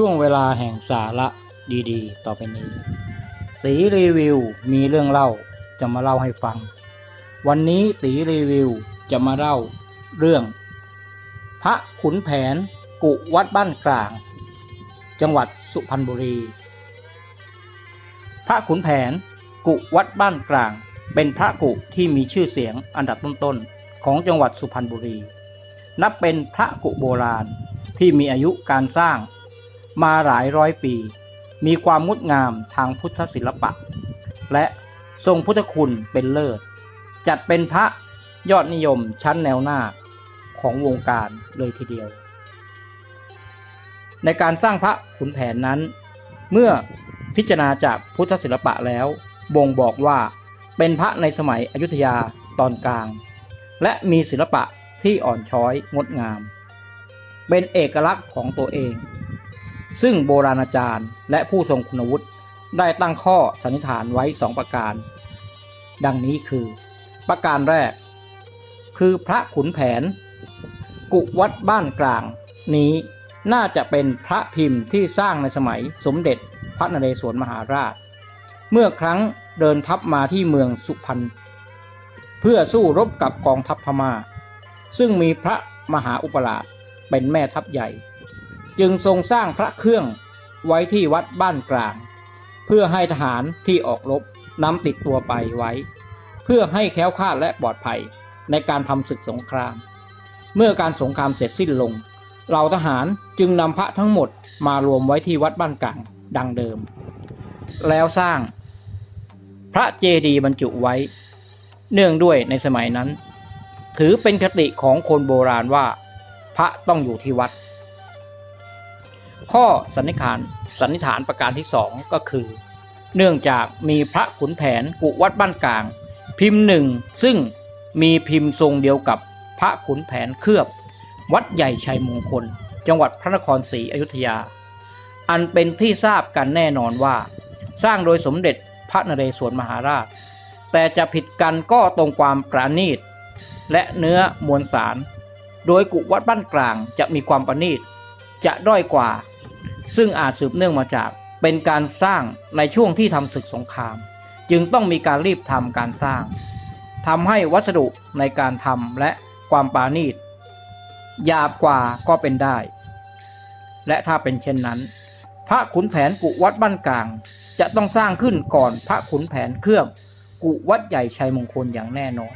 ช่วงเวลาแห่งสาระดีๆ ต่อไปนี้ ตีรีวิวมีเรื่องเล่าจะมาเล่าให้ฟัง วันนี้ตีรีวิวจะมาเล่าเรื่อง พระขุนแผนกุวัดบ้านกลาง จังหวัดสุพรรณบุรี พระขุนแผนกุวัดบ้านกลาง เป็นพระกุที่มีชื่อเสียงอันดับต้นๆของจังหวัดสุพรรณบุรี นับเป็นพระกุโบราณที่มีอายุการสร้าง มาหลายร้อยปี มีความงดงามทางพุทธศิลปะ และทรงพุทธคุณเป็นเลิศ จัดเป็นพระยอดนิยมชั้นแนวหน้าของวงการเลยทีเดียว ในการสร้างพระขุนแผนนั้น เมื่อพิจารณาจากพุทธศิลปะแล้ว บ่งบอกว่าเป็นพระในสมัยอยุธยาตอนกลาง และมีศิลปะที่อ่อนช้อยงดงาม เป็นเอกลักษณ์ของตัวเอง ซึ่งโบราณอาจารย์และผู้ทรงคุณวุฒิได้ตั้งข้อสันนิษฐานไว้สองประการ ดังนี้คือ ประการแรก คือพระขุนแผน กุวัดบ้านกลาง นี้น่าจะเป็นพระพิมพ์ที่สร้างในสมัยสมเด็จพระนเรศวรมหาราช เมื่อครั้งเดินทัพมาที่เมืองสุพรรณเพื่อสู้รบกับกองทัพพมา่า ซึ่งมีพระมหาอุปราชเป็นแม่ทัพใหญ่ จึงทรงสร้างพระเครื่องไว้ที่วัดบ้านกลาง เพื่อให้ทหารที่ออกรบนำติดตัวไปไว้ เพื่อให้แคล้วคลาดและปลอดภัยในการทำศึกสงคราม เมื่อการสงครามเสร็จสิ้นลงเหล่าทหารจึงนำพระทั้งหมดมารวมไว้ที่วัดบ้านกลางดังเดิม แล้วสร้าง พระเจดีย์บรรจุไว้ เนื่องด้วยในสมัยนั้น ถือเป็นคติของคนโบราณว่า พระต้องอยู่ที่วัด ข้อสันนิษฐานสันนิษฐานประการที่สองก็คือ เนื่องจากมีพระขุนแผนกุวัดบ้านกลาง พิมพ์หนึ่งซึ่งมีพิมพ์ทรงเดียวกับพระขุนแผนเคลือบ วัดใหญ่ชัยมงคล จังหวัดพระนครศรีอยุธยา อันเป็นที่ทราบกันแน่นอนว่า สร้างโดยสมเด็จพระนเรศวรมหาราช แต่จะผิดกันก็ตรงความประณีตและเนื้อมวลสาร โดยกุวัดบ้านกลางจะมีความประณีต จะด้อยกว่า ซึ่งอาจสืบเนื่องมาจากเป็นการสร้างในช่วงที่ทำศึกสงคราม จึงต้องมีการรีบทำการสร้างทำให้วัสดุในการทำและความปาณีตหยาบกว่าก็เป็นได้ และถ้าเป็นเช่นนั้น พระขุนแผนกุวัดบ้านกลาง จะต้องสร้างขึ้นก่อนพระขุนแผนเครื่องกุวัดใหญ่ชัยมงคลอย่างแน่นอน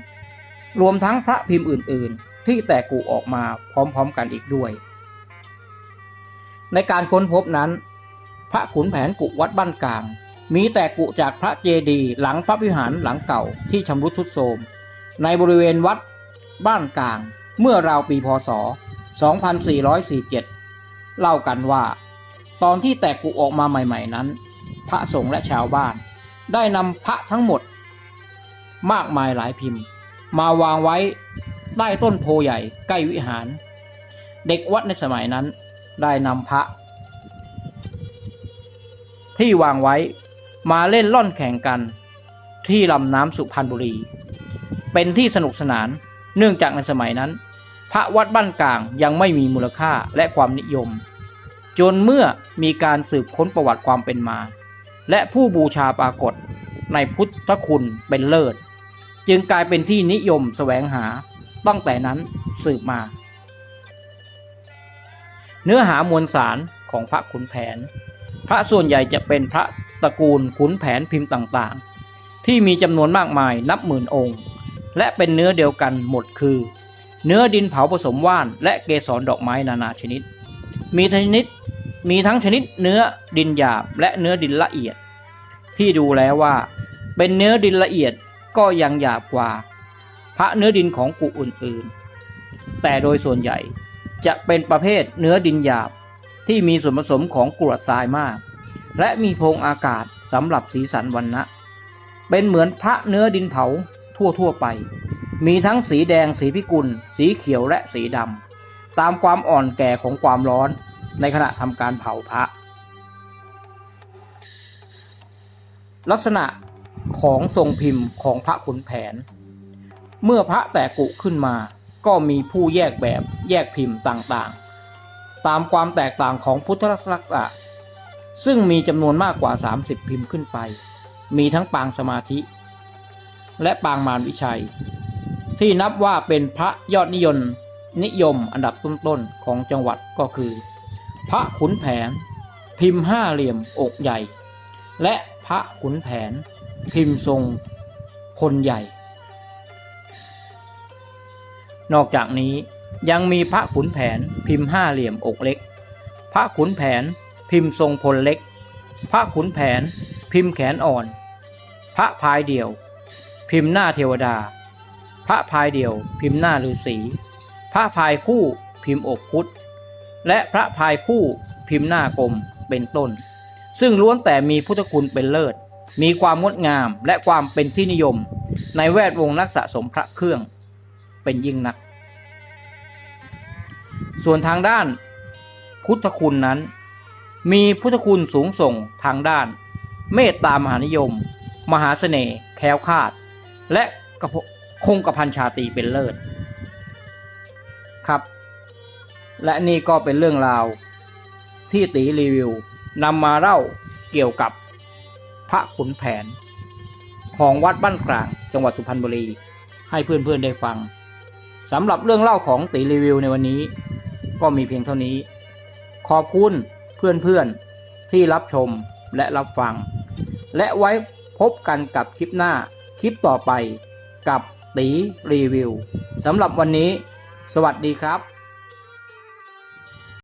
รวมทั้งพระพิมพ์อื่น ๆ ที่แตกกุออกมาพร้อม ๆ กันอีกด้วย ในการค้นพบนั้น พระขุนแผนกุวัดบ้านกลาง มีแต่กุจากพระเจดีย์หลังพระวิหารหลังเก่าที่ชำรุดทรุดโทรมในบริเวณวัดบ้านกลางเมื่อราวปีพศ 2447 เล่ากันว่า ตอนที่แตกกุออกมาใหม่ๆนั้น พระสงฆ์และชาวบ้าน ได้นำพระทั้งหมด มากมายหลายพิมพ์ มาวางไว้ใต้ต้นโพใหญ่ใกล้วิหาร เด็กวัดในสมัยนั้น ได้นำพระ ที่วางไว้มาเล่นล่อนแข่งกัน ที่ลำน้ำสุพรรณบุรี เป็นที่สนุกสนานเนื่องจากในสมัยนั้น พระวัดบ้านกลางยังไม่มีมูลค่าและความนิยม จนเมื่อมีการสืบค้นประวัติความเป็นมา และผู้บูชาปรากฏในพุทธคุณเป็นเลิศ จึงกลายเป็นที่นิยมแสวงหาตั้งแต่นั้นสืบมา เนื้อหามวลสารของพระขุนแผน พระส่วนใหญ่จะเป็นพระตระกูลขุนแผนพิมพ์ต่างๆ ที่มีจำนวนมากมายนับหมื่นองค์ และเป็นเนื้อเดียวกันหมดคือ เนื้อดินเผาผสมว่าน และเกสรดอกไม้นานาชนิด มีชนิดมีทั้งชนิดเนื้อดินหยาบและเนื้อดินละเอียด ที่ดูแล้วว่า เป็นเนื้อดินละเอียดก็ยังหยาบกว่า พระเนื้อดินของกุอื่นๆแต่โดยส่วนใหญ่ จะเป็นประเภทเนื้อดินหยาบที่มีส่วนผสมของกรวดทรายมาก และมีโพรงอากาศสำหรับสีสันวันนะเป็นเหมือนพระเนื้อดินเผาทั่วๆไป มีทั้งสีแดงสีพิกุล สีเขียวและสีดำตามความอ่อนแก่ของความร้อนในขณะทำการเผาพระ ลักษณะของทรงพิมพ์ของพระขุนแผน เมื่อพระแตกกุขึ้นมา ก็มีผู้แยกแบบแยกพิมพ์ต่างๆ ตามความแตกต่างของพุทธลักษณะ ซึ่งมีจำนวนมากกว่า 30 พิมพ์ขึ้นไป มีทั้งปางสมาธิ และปางมารวิชัย ที่นับว่าเป็นพระยอดนิยมนิยมอันดับต้นๆของจังหวัดก็คือ พระขุนแผน พิมพ์ห้าเหลี่ยมอกใหญ่ และพระขุนแผน พิมพ์ทรงพลใหญ่ นอกจากนี้ยังมีพระขุนแผนพิมพ์ห้าเหลี่ยมอกเล็ก พระขุนแผนพิมพ์ทรงพลเล็ก พระขุนแผนพิมพ์แขนอ่อน พระพายเดี่ยว พิมพ์หน้าเทวดา พระพายเดี่ยว พิมพ์หน้าฤาษี พระพายคู่พิมพ์อกพุทธและพระพายคู่พิมพ์หน้ากลมเป็นต้น ซึ่งล้วนแต่มีพุทธคุณเป็นเลิศ มีความงดงามและความเป็นที่นิยม ในแวดวงนักสะสมพระเครื่องเป็นยิ่งนัก ส่วนทางด้านพุทธคุณนั้น มีพุทธคุณสูงส่งทางด้าน เมตตามหานิยม มหาเสน่ห์แคล้วคลาด และคงกระพันชาตีเป็นเลิศครับ และนี่ก็เป็นเรื่องราวที่ตีรีวิวนำมาเล่าเกี่ยวกับพระขุนแผน ของวัดบ้านกลางจังหวัดสุพรรณบุรี ให้เพื่อนๆได้ฟังสำหรับเรื่องเล่าของตีรีวิวในวันนี้ ก็มีเพียงเท่านี้ ขอบคุณเพื่อนๆที่รับชมและรับฟัง และไว้พบกันกับคลิปหน้าคลิปต่อไปกับตีรีวิวสำหรับวันนี้ สวัสดีครับ